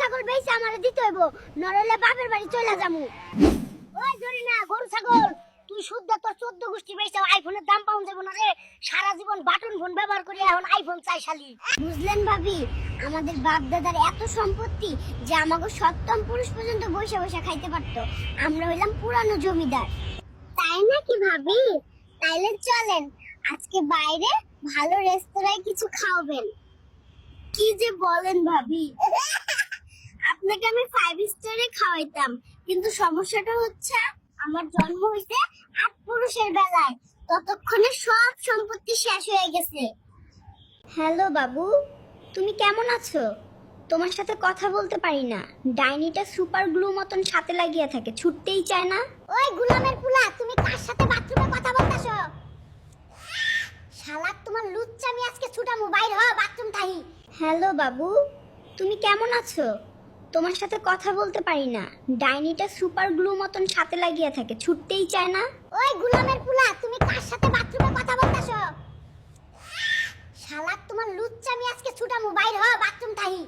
ছাগল বেচে আমারে দিতে হইব। নরলে বাপের বাড়ি চলে যামু। ওই ধরি না গরু, ছাগল, তুই শুদ্ধ তোর চোদ্দ গোষ্ঠী বেচে আইফোনের দাম পাউন যাব না রে। সারা জীবন বাটন ফোন ব্যবহার করে এখন আইফোন চাই শালি। বুঝলেন ভাবি, আমাদের বাপ দাদার এত সম্পত্তি যে আমাকে সপ্তম পুরুষ পর্যন্ত বসে বসে খাইতে পারতো। আমরা হইলাম পুরানো জমিদার। তাই নাকি ভাবি? তাইলে চলেন, আজকে বাইরে ভালো রেস্তোরাঁয় কিছু খাওয়াবেন। কি যে বলেন ভাবি? আপনাকে আমি ফাইভ স্টারে খাওয়াইতাম। কিন্তু সমস্যাটা হচ্ছে, আমার জন্ম হইছে আট পুরুষের বেলায়। ততক্ষণে সব সম্পত্তি শেষ হয়ে গেছে। হ্যালো বাবু, তুমি কেমন আছো? তোমার সাথে কথা বলতে পারি না। ডাইনিটা সুপার গ্লু মতন সাথে লাগিয়ে থাকে, ছুটতেই চায় না। ওই গুলামের পুলা, তুমি কার সাথে বাথরুমে কথা বলতাছো? শালাক, তোমার লুচ্চামি আজকে ছুটামু, বাইর হ হ্যালো বাবু, তুমি কেমন আছো? তোমার সাথে কথা বলতে পারি না। ডাইনিটা সুপার গ্লু মতন সাথে লাগিয়ে থাকে, ছুটতেই চায় না। ওই গুলামের পুলা, তুমি কার সাথে বাথরুমে কথা বলতেছো? শালা তোমার লুচ্চামি আজকে ছুটা মোবাইল হ, বাথরুম থাহি।